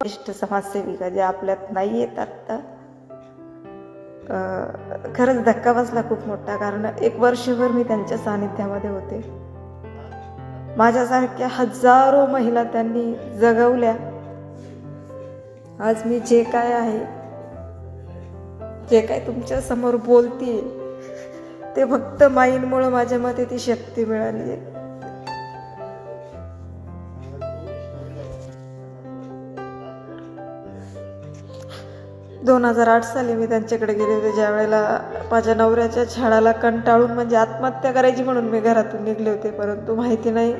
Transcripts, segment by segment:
ज्येष्ठ समाजसेविका जे आपल्यात नाही येतात तर खरंच धक्का बसला खूप मोठा. कारण एक वर्षभर मी त्यांच्या सानिध्यामध्ये होते. माझ्यासारख्या हजारो महिला त्यांनी जगवल्या. आज मी जे काय आहे जे काय तुमच्यासमोर बोलतीये ते फक्त माईंमुळं माझ्या मते ती शक्ती मिळाली आहे दोन हजार आठ साली मी त्यांच्याकडे गेले होते ज्या वेळेला माझ्या नवऱ्याच्या झाडाला कंटाळून म्हणजे आत्महत्या करायची म्हणून मी घरातून निघले होते परंतु माहिती नाही.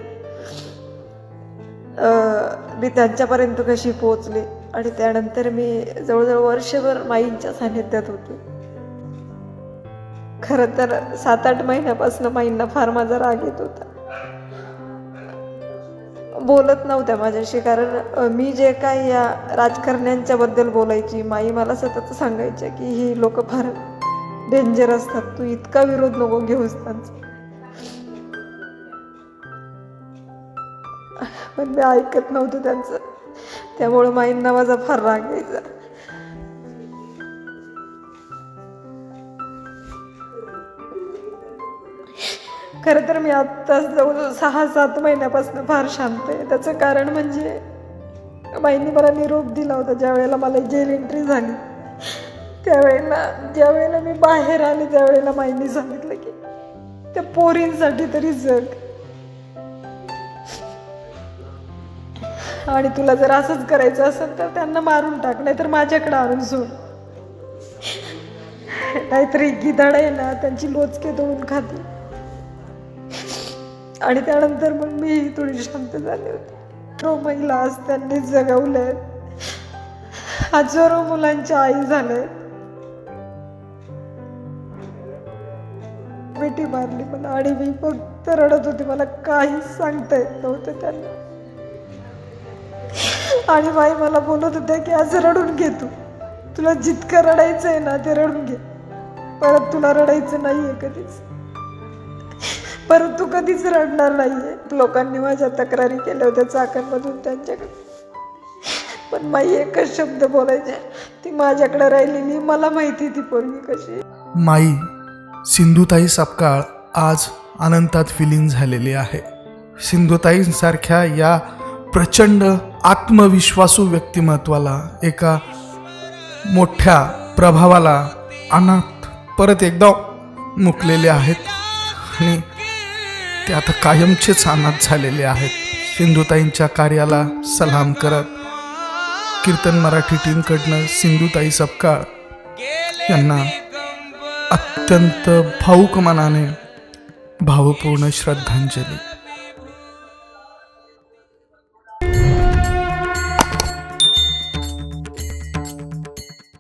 मी त्यांच्यापर्यंत कशी पोहोचले आणि त्यानंतर मी जवळजवळ वर्षभर माईंच्या सानिध्यात होते. खरं तर सात आठ महिन्यापासून माईंना फार माझा राग येत होता. बोलत नव्हत्या माझ्याशी कारण मी जे काय या राजकारण्यांच्याबद्दल बोलायची माई मला सतत सांगायच्या की ही लोक फार डेंजर असतात तू इतका विरोध नको घेऊस त्यांचा. पण मी ऐकत नव्हतं त्यांचं. त्यामुळे माईंना माझा फार राग यायचा. खरं तर मी आत्ताच जवळजवळ सहा सात महिन्यापासून फार शांत आहे. त्याचं कारण म्हणजे बाईंनी मला निरोप दिला होता ज्या वेळेला मला जेल एंट्री झाली. त्यावेळेला ज्या वेळेला मी बाहेर आले त्यावेळेला माईंनी सांगितलं की त्या पोरींसाठी तरी जग. आणि तुला जर असंच करायचं असेल तर त्यांना मारून टाक नाहीतर माझ्याकडे आणून सोड. नाहीतर ही गिधाड आहे ना त्यांची लोचके तोडून खाते आणि त्यानंतर मग मी थोडी शांत झाले होते. हजारो महिला आज त्यांनी जगवल्या. हजारो मुलांच्या आई झालंय. बेटी मारली मला आणि मी फक्त रडत होती. मला काहीच सांगता येत नव्हतं त्यांना. आणि बाई मला बोलत होत्या की आज रडून घे तू. तुला जितकं रडायचं आहे ना ते रडून घे. परत तुला रडायचं नाहीये कधीच. परंतु कधीच रडणार नाहीये. लोकांनी माझ्या तक्रारी केल्या होत्या चाकणमधून त्यांच्याकडे. पण माई एकच शब्द बोलायचे. ती माझ्याकडे राहिलेली मला माहिती ती पोरगी कशी माई सिंधुताई सपकाळ आज अनंतात विलीन झालेली आहे. सिंधुताईंसारख्या या प्रचंड आत्मविश्वासू व्यक्तिमत्वाला एका मोठ्या प्रभावाला अनाथ परत एकदा मुकलेले आहेत. आणि ते आता कायमचेच अनाथ झालेले आहेत. सिंधुताईंच्या कार्याला सलाम करत कीर्तन मराठी टीमकडनं सिंधुताई सपकाळ यांना अत्यंत भाऊक मनाने भावपूर्ण श्रद्धांजली.